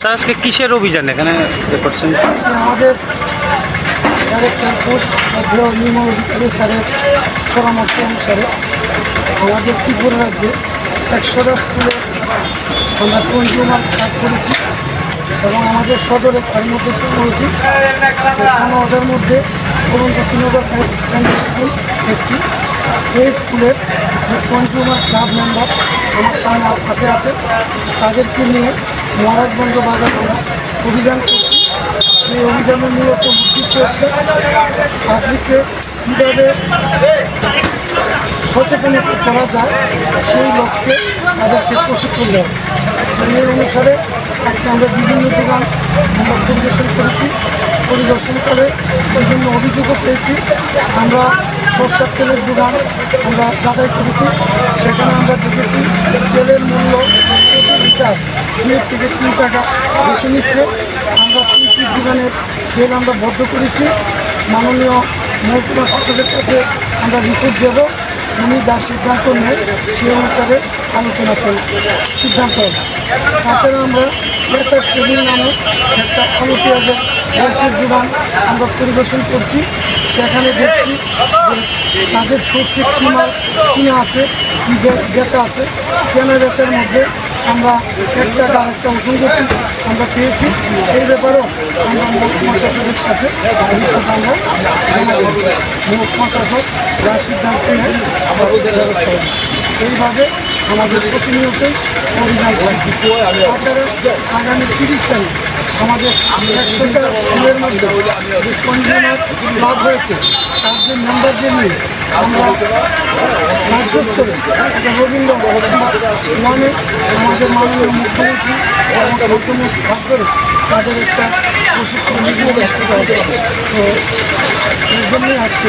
আজকে কিসের অভিযান এখানে করছেন? আমাদের স্যারের পরামর্শ অনুসারে আমাদের ত্রিপুরা রাজ্যে একশোটা স্কুলে আমরা কনজিউমার কাজ করেছি এবং আমাদের সদরে তার মধ্যে পনেরোটি পনেরোটার মধ্যে অরুণপতিনগর হায়ার সেকেন্ডারি স্কুল একটি। এই স্কুলের যে কনজিউমার ক্লাব মেম্বার আমার সামনে পাশে আছে, তাদেরকে নিয়ে মহারাজগঞ্জ বাজার অভিযান করছি। এই অভিযানের মূলত উদ্দেশ্য হচ্ছে পাবলিককে কীভাবে সচেতন করা যায়, সেই লক্ষ্যে তাদেরকে প্রশিক্ষণ দেওয়া। এই অনুসারে আজকে আমরা বিভিন্ন দোকান আমরা পরিদর্শন করেছি, পরিদর্শন করে বিভিন্ন অভিযোগও পেয়েছি। আমরা সরষার তেলের দোকান আমরা যাচাই করেছি, সেখানে আমরা দেখেছি তেলের মূল্য লিটার দুই থেকে তিন টাকা বেশি নিচ্ছে। আমরা তিনটি দোকানের সেল আমরা বদ্ধ করেছি। মাননীয় মহকুমা শাসকের কাছে আমরা রিপোর্ট দেব। উনি যা সিদ্ধান্ত নেয় সেই অনুসারে আলোচনা চলে সিদ্ধান্ত তাছাড়া আমরা এসআর টেবিল নামে একটা আলু পেঁয়াজের সবজির দোকান আমরা পরিবেশন করছি। সেখানে দেখছি যে তাদের সর্ষে কিনা কিনা আছে বেচা আছে। কেনা বেচার মধ্যে আমরা একটা আর একটা করছি আমরা পেয়েছি। এই ব্যাপারেও আমরা মহকুমা শাসকের কাছে রিপোর্ট আমরা জানাব মহকুমা শাসক যা সিদ্ধান্ত নেয় আমরা ব্যবস্থা এইভাবে আমাদের প্রতিনিয়ত আগামী তিরিশ তারিখ আমাদের একশোটা স্কুলের মধ্যে যে কনজিউমার লাভ হয়েছে, তার যে মেম্বারদের নিয়ে আমরা রাজ্য স্তরে একটা রবীন্দ্র ওয়ানে আমাদের মাননীয় মুখ্যমন্ত্রী এবং মুখ্যমন্ত্রী করে তাদের একটা প্রশিক্ষণ নিয়ে ব্যস্ততা হবে। তো এর জন্যই আজকে